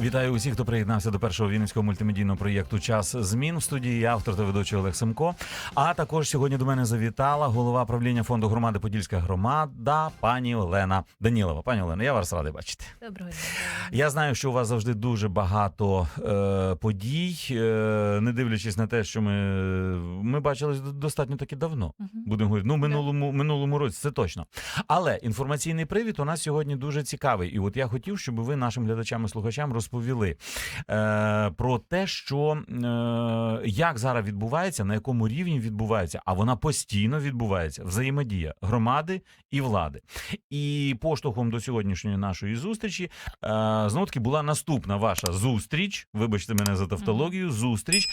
Вітаю усіх, хто приєднався до першого вінницького мультимедійного проєкту Час змін в студії. Я автор та ведучий Олег Семко. А також сьогодні до мене завітала голова правління фонду громади Подільська громада, пані Олена Данілова. Пані Олена, я вас радий бачити. Доброго дня. Я знаю, що у вас завжди дуже багато е, подій, е, не дивлячись на те, що ми, ми бачились до- достатньо таки давно. Мгм. Будемо говорити, ну минулому минулому році це точно. Але інформаційний привід у нас сьогодні дуже цікавий. І от я хотів, щоб ви нашим глядачам і слухачам розповіли е, про те, що е, як зараз відбувається, на якому рівні відбувається, а вона постійно відбувається взаємодія громади і влади. І поштовхом до сьогоднішньої нашої зустрічі е, знову таки була наступна ваша зустріч. Вибачте мене за тавтологію. Зустріч е,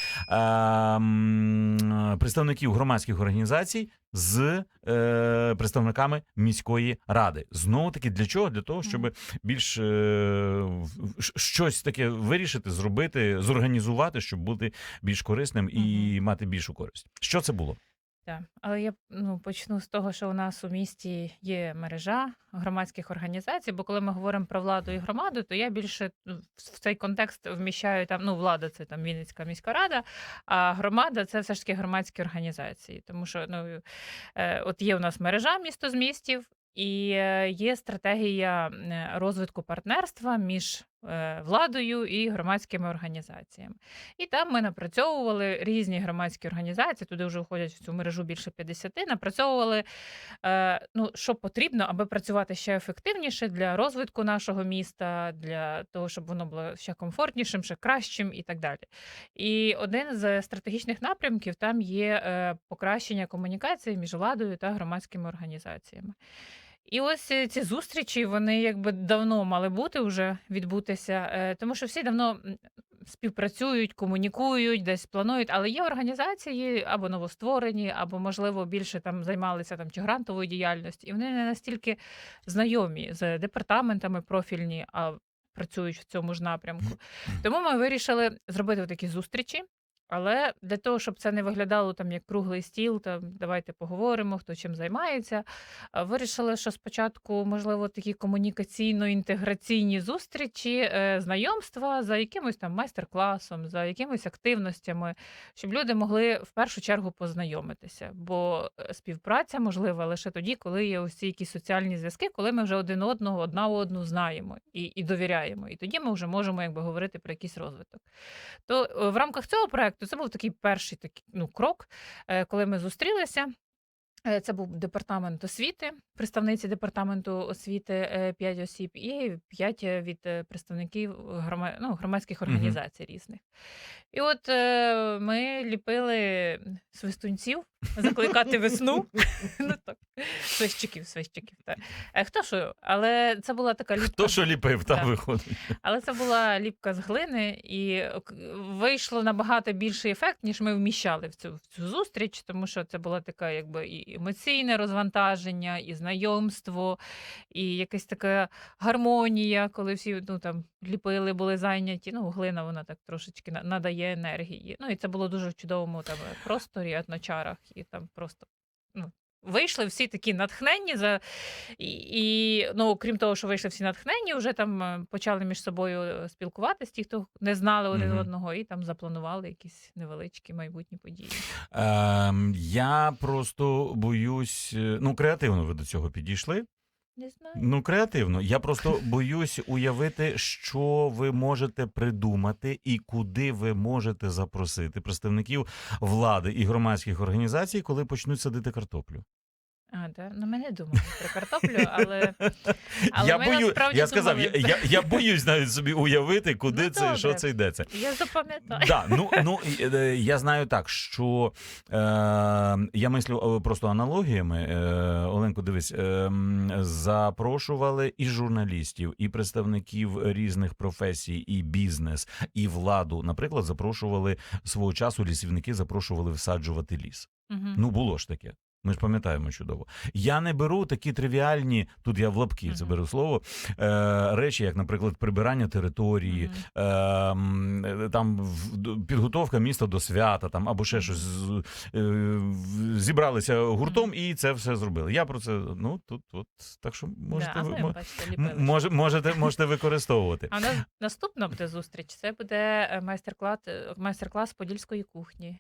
представників громадських організацій з е, представниками міської ради. Знову таки для чого? Для того, щоб більш е, щось таке вирішити, зробити, зорганізувати, щоб бути більш корисним і мати більшу користь. Що це було? Так. Але я ну, почну з того, що у нас у місті є мережа громадських організацій, бо коли ми говоримо про владу і громаду, то я більше ну, в цей контекст вміщаю там, ну, влада це там Вінницька міська рада, а громада це все ж таки громадські організації. Тому що ну, е, от є у нас мережа місто з містів, і е, є стратегія розвитку партнерства між владою і громадськими організаціями. І там ми напрацьовували різні громадські організації, туди вже входять в цю мережу більше 50, напрацьовували, е, ну, що потрібно, аби працювати ще ефективніше для розвитку нашого міста, для того, щоб воно було ще комфортнішим, ще кращим і так далі. І один з стратегічних напрямків там є е, покращення комунікації між владою та громадськими організаціями. І ось е, ці зустрічі, вони якби давно мали бути вже відбутися, е, тому що всі давно м, співпрацюють, комунікують, десь планують, але є організації або новостворені, або, можливо, більше там займалися там чи грантовою діяльністю, і вони не настільки знайомі з департаментами профільні, а працюють в цьому ж напрямку. Тому ми вирішили зробити такі зустрічі. Але для того, щоб це не виглядало там як круглий стіл, там давайте поговоримо, хто чим займається. Вирішили, що спочатку, можливо, такі комунікаційно-інтеграційні зустрічі, е, знайомства за якимось там майстер-класом, за якимись активностями, щоб люди могли в першу чергу познайомитися. Бо е, співпраця можлива лише тоді, коли є ці якісь соціальні зв'язки, коли ми вже один одного, одна одну знаємо і, і довіряємо. І тоді ми вже можемо якби говорити про якийсь розвиток. То е, в рамках цього проекту це був такий перший такий, ну, крок, е, коли ми зустрілися. Е, Це був департамент освіти, представниці департаменту освіти 5 осіб, і 5 від е, представників громад... ну, громадських організацій різних. І от е, ми ліпили свистунців, закликати весну. ну так, свищиків, свищиків. Так. Е, Хто що? Але це була така ліпка. Хто що ліпив, та Так. виходить. Але це була ліпка з глини, і вийшло набагато більший ефект, ніж ми вміщали в цю, в цю зустріч, тому що це була така, якби і емоційне розвантаження, і знайомство, і якась така гармонія, коли всі ну, там, ліпили, були зайняті. Ну, глина вона так трошечки надає енергії. Ну, і це було дуже в чудовому там, просторі, етночарах, і там просто. Ну, Вийшли всі такі натхненні за і, і ну, крім того, що вийшли всі натхненні, вже там е, почали між собою е, спілкуватися, ті, хто не знали один Мгм. одного, і там запланували якісь невеличкі майбутні події. Ем, я просто боюсь, е, ну креативно ви до цього підійшли. Не знаю. Ну, креативно. Я просто боюсь уявити, що ви можете придумати і куди ви можете запросити представників влади і громадських організацій, коли почнуть садити картоплю. А, да? Ну, ми не думали про картоплю, але, але я ми бою, насправді я сказав, я, думали. я, я боюсь навіть собі уявити, куди Ну, це, добре. що це йдеться. Я запам'ятаю. Да, ну, ну е, я знаю так, що е, я мислю е, просто аналогіями. Е, Оленко, дивись, е, запрошували і журналістів, і представників різних професій, і бізнес, і владу. Наприклад, запрошували свого часу лісівники, запрошували всаджувати ліс. Мгм. Ну було ж таке. Ми ж пам'ятаємо чудово. Я не беру такі тривіальні, тут я в лапки це беру слово, е, речі, як, наприклад, прибирання території, е, е, там підготовка міста до свята, там або ще щось. е, Зібралися гуртом і це все зробили. Я про це ну тут, от так що можете да, ви- може, можете, можете використовувати. А у нас наступна буде зустріч. Це буде е, майстер-клас, е, майстер-клас подільської кухні.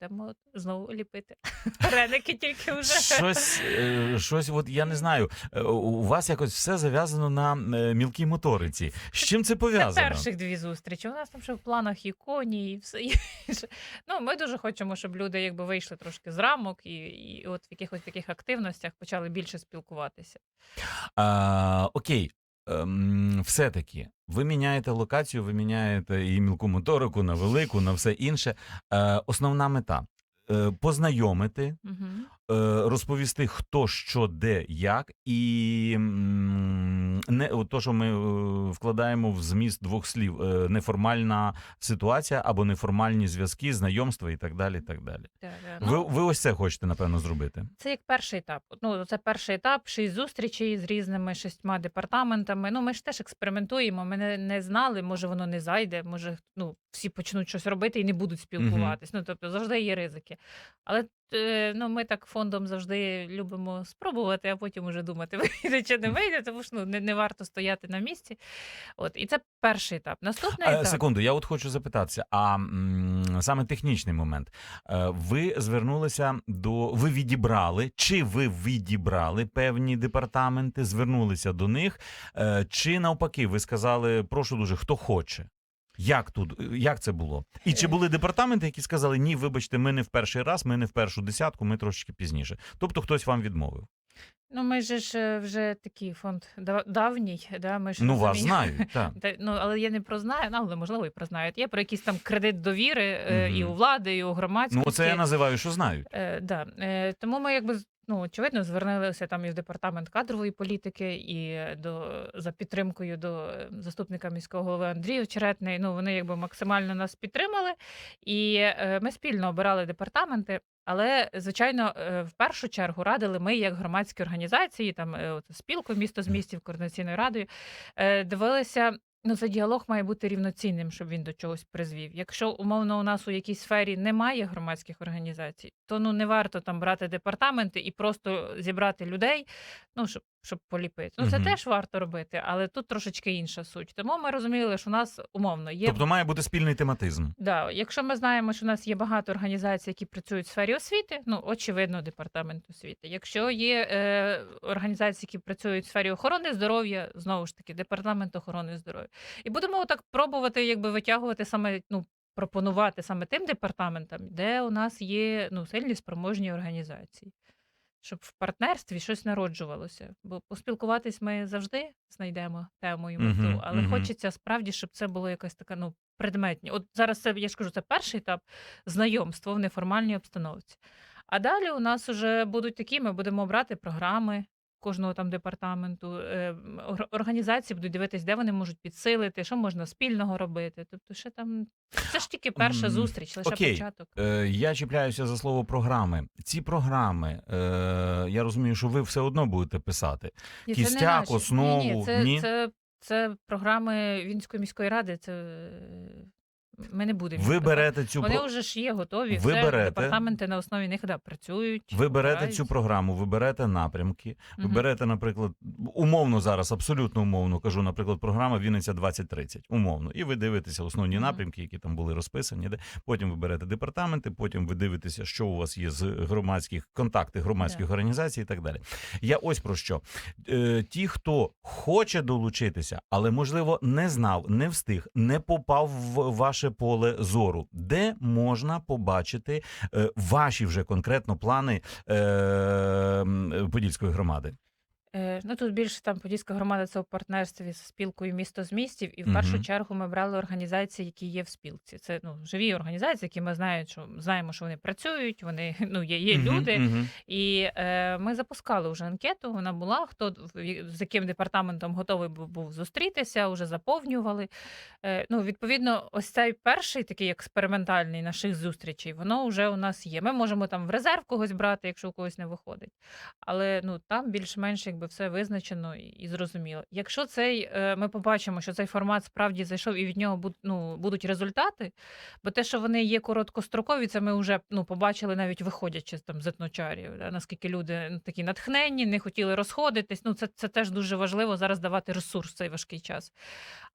Будемо знову ліпити. Вареники тільки вже. Щось, е, щось, от я не знаю. е, У вас якось все зав'язано на е, мілкій моториці. З чим це Це пов'язано? перших дві зустрічі. У нас там ще в планах і коні, і все інше. Ну, ми дуже хочемо, щоб люди якби вийшли трошки з рамок і, і от в якихось таких активностях почали більше спілкуватися. А, окей. Ем, все-таки ви міняєте локацію, ви міняєте і мілку моторику на велику, на все інше. Е, основна мета е, познайомити, Угу. Е, розповісти, хто що, де, як, і не то, що ми е, вкладаємо в зміст двох слів: е, неформальна ситуація або неформальні зв'язки, знайомства і так далі. І так далі. Ну, Ви, ви ось це хочете, напевно, зробити. Це як перший етап. Ну, це перший етап, шість зустрічей з різними шістьма департаментами. Ну, ми ж теж експериментуємо. Ми не, не знали, може воно не зайде, може ну, всі почнуть щось робити і не будуть спілкуватись. Ну, тобто завжди є ризики. Але ну, ми так фондом завжди любимо спробувати, а потім уже думати, вийде чи не вийде, тому що ну, не, не варто стояти на місці. От, і це перший етап. Наступний Е, етап. Секунду, я от хочу запитатися. А м, саме технічний момент. Е, Ви звернулися до ви відібрали, чи ви відібрали певні департаменти, звернулися до них, е, чи навпаки, ви сказали, прошу дуже, хто хоче. Як тут як це було? І чи були департаменти, які сказали ні, вибачте, ми не в перший раз, ми не в першу десятку, ми трошечки пізніше. Тобто хтось вам відмовив. Ну, ми ж е, вже такий фонд давній, да, ми ж Ну вас знають, так. Та, ну, але я не про знаю, ну, але можливо і про знають. Є про якийсь там кредит довіри е, і у влади, і у громадськості. Ну це я називаю, що знають. Е, да. е, тому ми якби ну, очевидно звернулися там і в департамент кадрової політики, і до за підтримкою до е, заступника міського голови Андрія Очеретний. Ну вони якби максимально нас підтримали, і е, ми спільно обирали департаменти. Але звичайно, е, в першу чергу радили ми, як громадські організації, там е, от, спілку місто з містів, координаційною радою, дивилися. Ну, цей діалог має бути рівноцінним, щоб він до чогось призвів. Якщо умовно у нас у якійсь сфері немає громадських організацій, то ну не варто там брати департаменти і просто зібрати людей, ну щоб, щоб поліпити. Ну це Мгм. теж варто робити, але тут трошечки інша суть. Тому ми розуміли, що у нас умовно є Тобто має бути спільний тематизм. Да, якщо ми знаємо, що у нас є багато організацій, які працюють в сфері освіти, ну очевидно, департамент освіти. Якщо є е, організації, які працюють в сфері охорони здоров'я, знову ж таки, департамент охорони здоров'я. І будемо так пробувати, якби витягувати саме, ну пропонувати саме тим департаментам, де у нас є ну сильні спроможні організації. Щоб в партнерстві щось народжувалося. Бо поспілкуватись ми завжди знайдемо тему і мету, Мгм, але мгм. хочеться справді, щоб це було якась така ну предметні. От зараз це я ж кажу, це перший етап знайомства в неформальній обстановці. А далі у нас вже будуть такі, ми будемо брати програми кожного там департаменту. е, ор- Організації будуть дивитись, де вони можуть підсилити, що можна спільного робити. Тобто, ще там це ж тільки перша М, зустріч, лише окей. початок. Е, я чіпляюся за слово програми. Ці програми, е, я розумію, що ви все одно будете писати. Ні, це не кістяк, наші. основу, Ні, ні, це, ні? Це, це програми Вінської міської ради. Це е, ми не будемо. Ви берете цю Вони про... вже ж є готові. Ви все, берете- департаменти на основі них да, працюють. Ви берете цю програму, ви берете напрямки, ви Мгм. берете, наприклад, умовно зараз, абсолютно умовно кажу, наприклад, програма Вінниця 2030, умовно, і ви дивитеся основні Мгм. напрямки, які там були розписані. Де потім ви берете департаменти, потім ви дивитеся, що у вас є з громадських контакти громадських організацій і так далі. Я ось про що Е, ті, хто хоче долучитися, але можливо не знав, не встиг, не попав в ваше поле зору, де можна побачити е, ваші вже конкретно плани е, Подільської громади. Е, ну, тут більше там Подільська громада це у партнерстві з спілкою місто з містів, і в першу Мгм. чергу ми брали організації, які є в спілці. Це ну, живі організації, які ми знаємо, що знаємо, що вони працюють, вони ну, є, є Мгм, люди. мгм. І е, ми запускали вже анкету. Вона була. Хто в- з яким департаментом готовий був, був зустрітися, вже заповнювали. Е, ну, відповідно, ось цей перший такий експериментальний наших зустрічей, воно вже у нас є. Ми можемо там в резерв когось брати, якщо у когось не виходить. Але ну там більш-менш якби все визначено і, зрозуміло. Якщо цей е, ми побачимо, що цей формат справді зайшов і від нього буд, ну, будуть результати, бо те, що вони є короткострокові, це ми вже ну, побачили навіть виходячи там з етночарів, да, наскільки люди такі натхненні, не хотіли розходитись. Ну, це, це теж дуже важливо зараз давати ресурс в цей важкий час.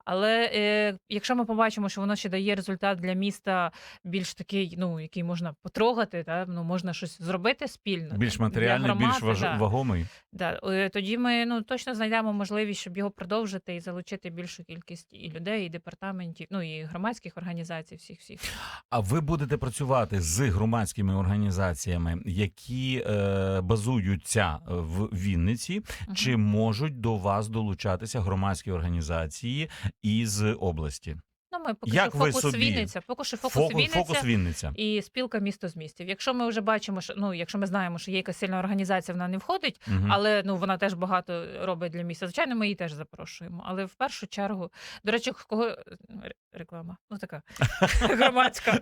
Але е, якщо ми побачимо, що воно ще дає результат для міста більш такий, ну який можна потрогати, та ну можна щось зробити спільно. Більш там, для більш важ... да. вагомий. Да, е, тоді ми ну точно знайдемо можливість, щоб його продовжити і залучити більшу кількість і людей, і департаментів, ну і громадських організацій, всіх всіх. А ви будете працювати з громадськими організаціями, які е, базуються в Вінниці, Мгм. чи можуть до вас долучатися громадські організації із області? Ну, ми поки Як що ви фокус собі? Вінниця, поки що фокус Фокус, Вінниця. фокус Вінниця. І спілка місто з містів. Якщо ми вже бачимо, що ну, якщо ми знаємо, що є якась сильна організація, вона не входить, Мгм. але ну вона теж багато робить для міста. Звичайно, ми її теж запрошуємо. Але в першу чергу, до речі, кого реклама? Ну така громадська.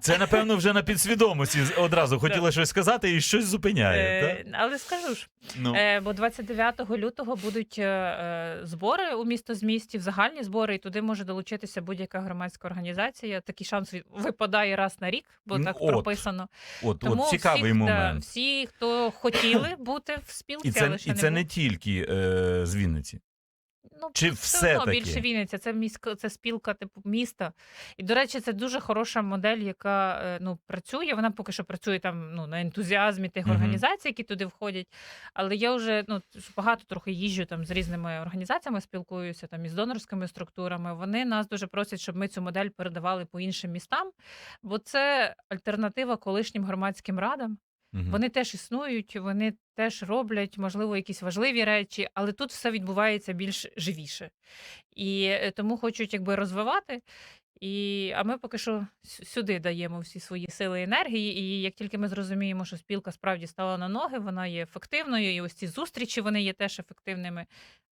Це напевно вже на підсвідомості одразу хотіла щось сказати і щось зупиняє. Е, Але скажу ж? Ну. Е, бо 29 лютого будуть е, збори у місто з містів, загальні збори, і туди може долучитися будь-яка громадська організація. Такий шанс випадає раз на рік, бо Ну, так прописано. От, Тому цікавий момент. всі, хто хотіли бути в спілці, але ще це не тільки з Вінниці. Ну, Чи все одно більше Вінниця, це міська, це спілка типу міста. І до речі, це дуже хороша модель, яка е, ну працює. Вона поки що працює там ну на ентузіазмі тих Мгм. організацій, які туди входять. Але я вже ну багато трохи їжджу там з різними організаціями, спілкуюся там із донорськими структурами. Вони нас дуже просять, щоб ми цю модель передавали по іншим містам, бо це альтернатива колишнім громадським радам. Вони теж існують, вони теж роблять, можливо, якісь важливі речі, але тут все відбувається більш живіше. І е, тому хочуть якби розвивати. І, а ми поки що сюди даємо всі свої сили і енергії. І як тільки ми зрозуміємо, що спілка справді стала на ноги, вона є ефективною, і ось ці зустрічі вони є теж ефективними.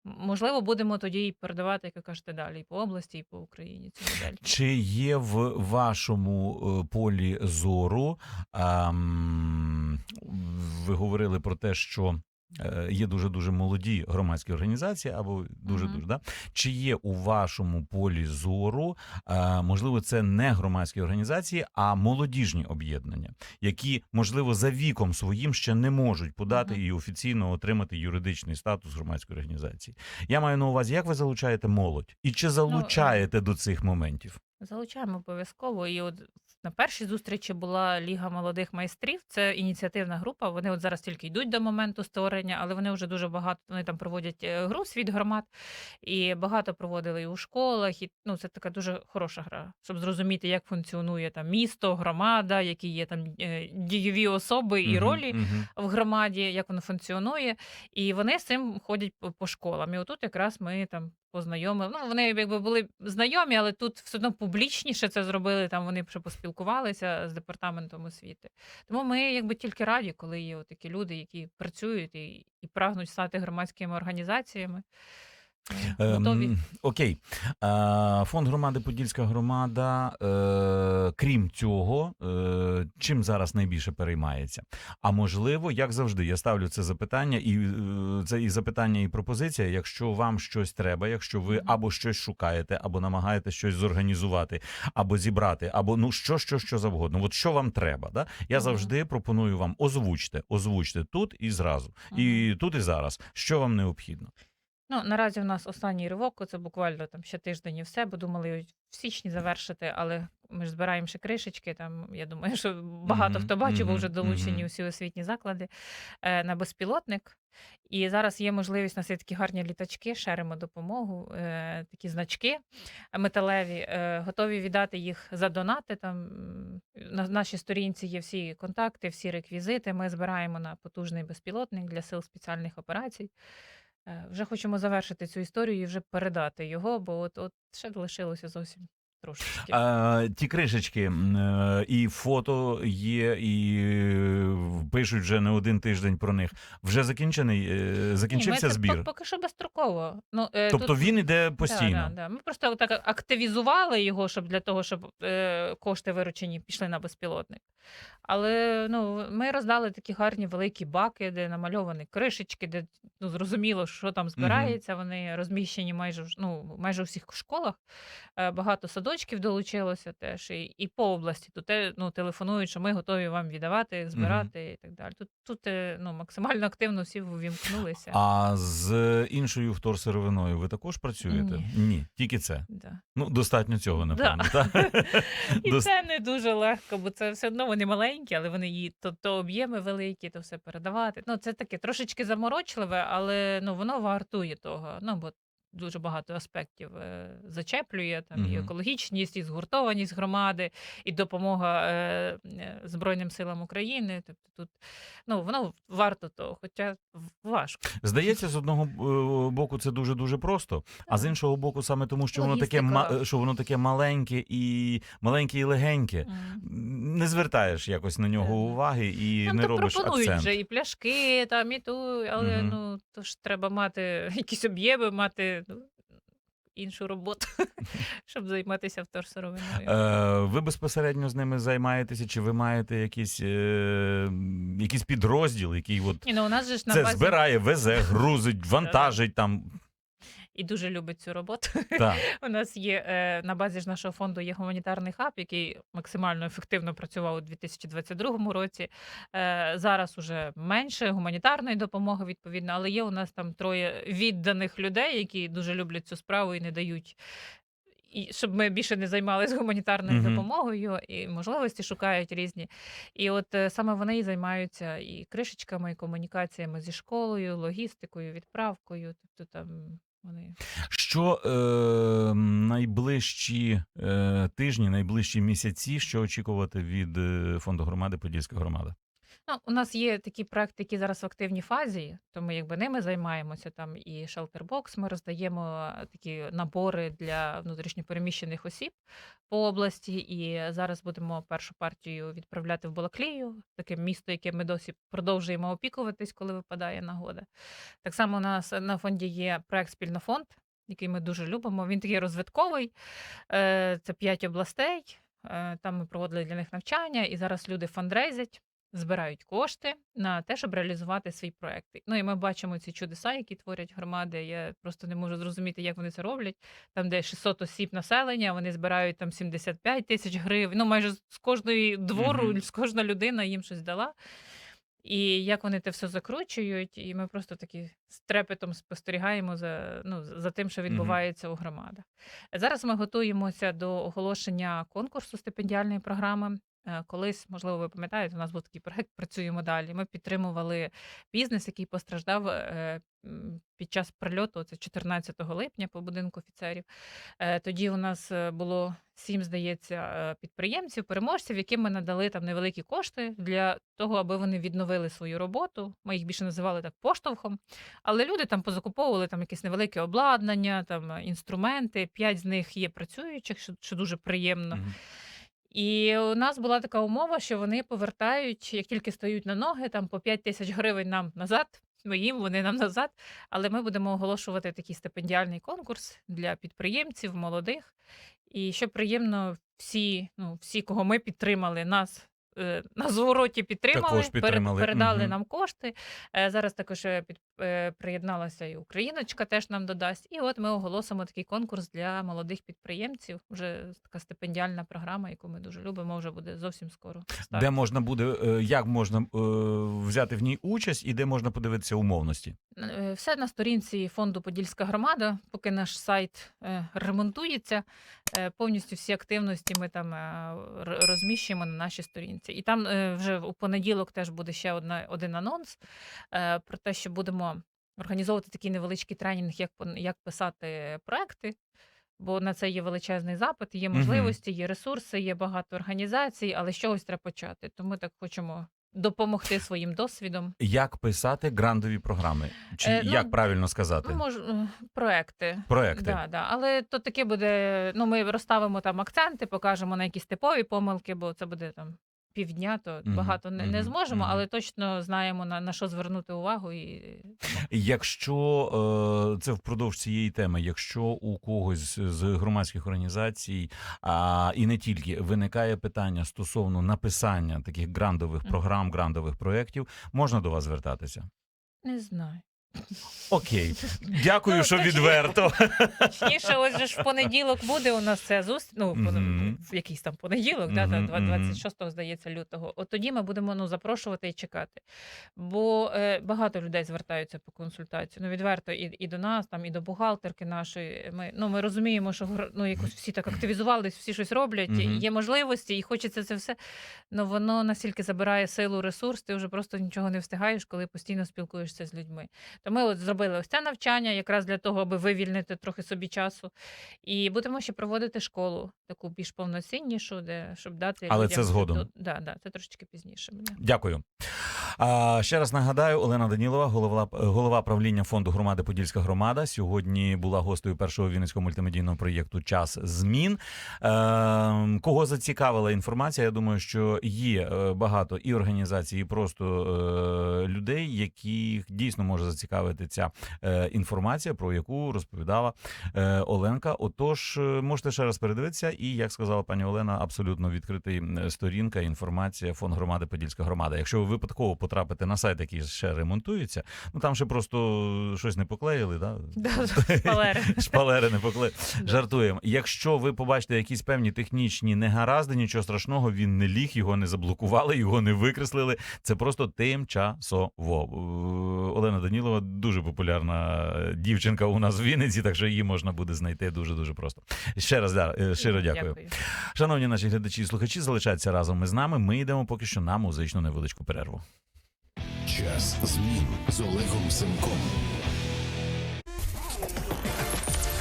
Можливо, будемо тоді і передавати, як ви кажете, далі і по області, і по Україні цю модель. Чи є в вашому е, полі зору? ам, ви говорили про те, що є дуже дуже молоді громадські організації, або дуже дуже да? Чи є у вашому полі зору, е, можливо, це не громадські організації, а молодіжні об'єднання, які можливо за віком своїм ще не можуть подати і офіційно отримати юридичний статус громадської організації? Я маю на увазі, як ви залучаєте молодь, і чи залучаєте до цих моментів? Залучаємо обов'язково. І от на першій зустрічі була Ліга молодих майстрів. Це ініціативна група. Вони от зараз тільки йдуть до моменту створення, але вони вже дуже багато вони там проводять е, гру світ громад і багато проводили і у школах. І ну це така дуже хороша гра, щоб зрозуміти, як функціонує там місто, громада, які є там е, дієві особи і Мгм, ролі мгм. в громаді, як воно функціонує, і вони з цим ходять по, по школам. І отут якраз ми там познайомили. Ну, вони якби були знайомі, але тут все одно публічніше це зробили. Там вони ще поспілкувалися з департаментом освіти. Тому ми якби тільки раді, коли є такі люди, які працюють і, і прагнуть стати громадськими організаціями. Е, Готові. Ем, окей. Фонд громади Подільська громада. Е, крім цього, е, чим зараз найбільше переймається? А можливо, як завжди, я ставлю це запитання, і е, це і запитання, і пропозиція. Якщо вам щось треба, якщо ви або щось шукаєте, або намагаєтесь щось зорганізувати, або зібрати, або ну що, що, що завгодно. От що вам треба? Да? Я завжди пропоную вам озвучте, озвучте тут і зразу, і тут і зараз. Що вам необхідно? Ну, наразі у нас останній ривок, це буквально там ще тиждень і все, бо думали в січні завершити, але ми ж збираємо ще кришечки. Там я думаю, що багато Мгм, хто бачив, бо мгм, вже долучені мгм. усі освітні заклади е, на безпілотник. І зараз є можливість у нас є такі гарні літачки, шеримо допомогу, е, такі значки металеві, е, готові віддати їх за донати. Там м, на нашій сторінці є всі контакти, всі реквізити. Ми збираємо на потужний безпілотник для сил спеціальних операцій. Е, Вже хочемо завершити цю історію і вже передати його, бо от, от ще лишилося зовсім трошечки. А, ті кришечки е, і фото є, і е, пишуть вже не один тиждень про них. Вже закінчений, е, закінчився Ні, ми збір. пок- поки що безстроково. Ну, е, Тобто тут- він іде постійно. Да, да. Ми просто так активізували його, щоб для того, щоб е, кошти виручені пішли на безпілотник. Але ну, ми роздали такі гарні великі баки, де намальовані кришечки, де ну, зрозуміло, що там збирається. Вони розміщені майже ну, майже у всіх школах. Е, Багато садочків долучилося теж. І, і по області тут е, ну, телефонують, що ми готові вам віддавати, збирати і так далі. Тут, тут е, ну, максимально активно всі увімкнулися. А з іншою вторсировиною ви також працюєте? Ні. тільки це. Да. Ну, достатньо цього, напевно. Да. так? І це не дуже легко, бо це все одно вони маленькі, але вони її то, то об'єми великі, то все передавати. Ну, це таке трошечки заморочливе, але ну, воно вартує того. Ну, бо дуже багато аспектів е, зачеплює там і екологічність, і згуртованість громади, і допомога е, е, Збройним силам України. Тобто тут ну, воно варто того, хоча важко. Здається, з одного боку це дуже дуже просто, а з іншого боку, саме тому, що воно таке що воно таке маленьке і маленьке і легеньке. Мгм. Не звертаєш якось на нього уваги і Там не то робиш пропонують акцент. вже і пляшки, там, і ту, але Мгм. ну то ж треба мати якісь об'єми, мати ну, іншу роботу, щоб займатися вторсировиною. Е, ви безпосередньо з ними займаєтеся, чи ви маєте якийсь, е, якийсь підрозділ, який от ну, у нас же ж на це базі збирає, везе, грузить, вантажить там. І дуже любить цю роботу. Так. У нас є е, на базі ж нашого фонду є гуманітарний хаб, який максимально ефективно працював у 2022 році. Е, зараз уже менше гуманітарної допомоги, відповідно, але є у нас там троє відданих людей, які дуже люблять цю справу і не дають. І щоб ми більше не займалися гуманітарною Мгм. допомогою, і можливості шукають різні. І от е, саме вони і займаються і кришечками, і комунікаціями зі школою, логістикою, відправкою. Тобто там вони Що е, найближчі е, тижні, найближчі місяці, що очікувати від е, фонду громади Подільська громада? Ну, у нас є такі проекти, які зараз в активній фазі, то ми якби ними займаємося. Там і Shelterbox, ми роздаємо е, такі набори для внутрішньопереміщених осіб по області. І зараз будемо першу партію відправляти в Балаклію, таке місто, яке ми досі продовжуємо опікуватись, коли випадає нагода. Так само у нас на фонді є проект Спільнофонд, який ми дуже любимо. Він такий розвитковий. Е, Це п'ять областей. Е, Там ми проводили для них навчання, і зараз люди фандрейзять збирають кошти на те, щоб реалізувати свій проект. Ну і ми бачимо ці чудеса, які творять громади. Я просто не можу зрозуміти, як вони це роблять. Там, де 600 осіб населення, вони збирають там 75 тисяч гривень. Ну, майже з кожної двору, Мгм. з кожна людина їм щось дала. І як вони це все закручують, і ми просто такі з трепетом спостерігаємо за, ну, за тим, що відбувається у громадах. Зараз ми готуємося до оголошення конкурсу стипендіальної програми. Е, Колись, можливо, ви пам'ятаєте, у нас був такий проект Працюємо далі. Ми підтримували бізнес, який постраждав е, під час прильоту. Це 14 липня по будинку офіцерів. Е, Тоді у нас було сім, здається, підприємців, переможців, яким ми надали там невеликі кошти для того, аби вони відновили свою роботу. Ми їх більше називали так поштовхом. Але люди там позакуповували там якесь невелике обладнання, там інструменти. П'ять з них є працюючих, що, що дуже приємно. Мгм. І у нас була така умова, що вони повертають, як тільки стають на ноги, там по 5 тисяч гривень нам назад. Ми їм, вони нам назад. Але ми будемо оголошувати такий стипендіальний конкурс для підприємців, молодих. І що приємно, всі, ну, всі, кого ми підтримали, нас на звороті підтримали, Також підтримали, передали мгм. нам кошти. Е, Зараз також е, під, е, приєдналася і Україночка, теж нам додасть. І от ми оголосимо такий конкурс для молодих підприємців. Вже така стипендіальна програма, яку ми дуже любимо, вже буде зовсім скоро. Де можна буде, е, як можна е, взяти в ній участь і де можна подивитися умовності? Е, Все на сторінці фонду Подільська громада. Поки наш сайт е, ремонтується, е, повністю всі активності ми там е, розміщуємо на нашій сторінці. І там е, вже у понеділок теж буде ще одна, один анонс е, про те, що будемо організовувати такий невеличкий тренінг, як, як писати проекти. Бо на це є величезний запит, є можливості, є ресурси, є багато організацій, але з чогось треба почати. Тому ми так хочемо допомогти своїм досвідом. Як писати грандові програми? Чи Е, ну, як правильно сказати? Ну, мож, проекти. Проекти. Да, да. Але то таке буде. Ну, ми розставимо там акценти, покажемо на якісь типові помилки, бо це буде там півдня, то Мгм, багато не, не мгм, зможемо, мгм. але точно знаємо на, на що звернути увагу. І Якщо е, це впродовж цієї теми, якщо у когось з громадських організацій, а і не тільки виникає питання стосовно написання таких грандових Мгм. програм, грандових проєктів, можна до вас звертатися. не знаю. Окей, дякую, Ну, що точніше- відверто. Точніше, ось же ж в понеділок буде у нас це зустріч. Ну, Мгм. в якийсь там понеділок, да, Мгм, та, мгм. 26 здається, лютого. От тоді ми будемо ну, запрошувати і чекати. Бо е, багато людей звертаються по консультацію. Ну, відверто, і, і до нас, там, і до бухгалтерки нашої. Ми, ну, ми розуміємо, що ну, якось всі так активізувались, всі щось роблять, і Мгм. є можливості, і хочеться це все. Ну воно настільки забирає силу, ресурс, ти вже просто нічого не встигаєш, коли постійно спілкуєшся з людьми. То ми от зробили ось це навчання, якраз для того, аби вивільнити трохи собі часу. І будемо ще проводити школу, таку більш повноціннішу, де щоб дати Але людям це згодом. до- Да, да, це трошечки пізніше буде. Дякую. А, ще раз нагадаю, Олена Данілова, голова, голова правління фонду громади Подільська громада. Сьогодні була гостею першого вінницького мультимедійного проєкту Час змін. Е, кого зацікавила інформація? Я думаю, що є е, багато і організацій, і просто е, людей, яких дійсно може зацікавити ця е, інформація, про яку розповідала е, Оленка. Отож, е, можете ще раз передивитися, і як сказала пані Олена, абсолютно відкритий сторінка, інформація, фонд громади Подільська громада. Якщо ви випадково потрапите на сайт, який ще ремонтується, ну там ще просто щось не поклеїли, да? Да, шпалери. Шпалери не поклеїли. Жартуємо. Якщо ви побачите якісь певні технічні негаразди, нічого страшного, він не ліг, його не заблокували, його не викреслили. Це просто тимчасово. Е, Олена Данілова дуже популярна дівчинка у нас в Вінниці, так що її можна буде знайти дуже дуже просто. Ще раз да, е, щиро дякую. Шановні наші глядачі і слухачі, залишайтеся разом із нами. Ми йдемо поки що на музичну невеличку перерву. Час змін з Олегом Семком.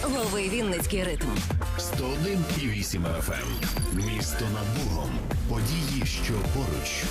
Лови Вінницький ритм. 101,8 FM. Місто над Богом. Події, що поруч.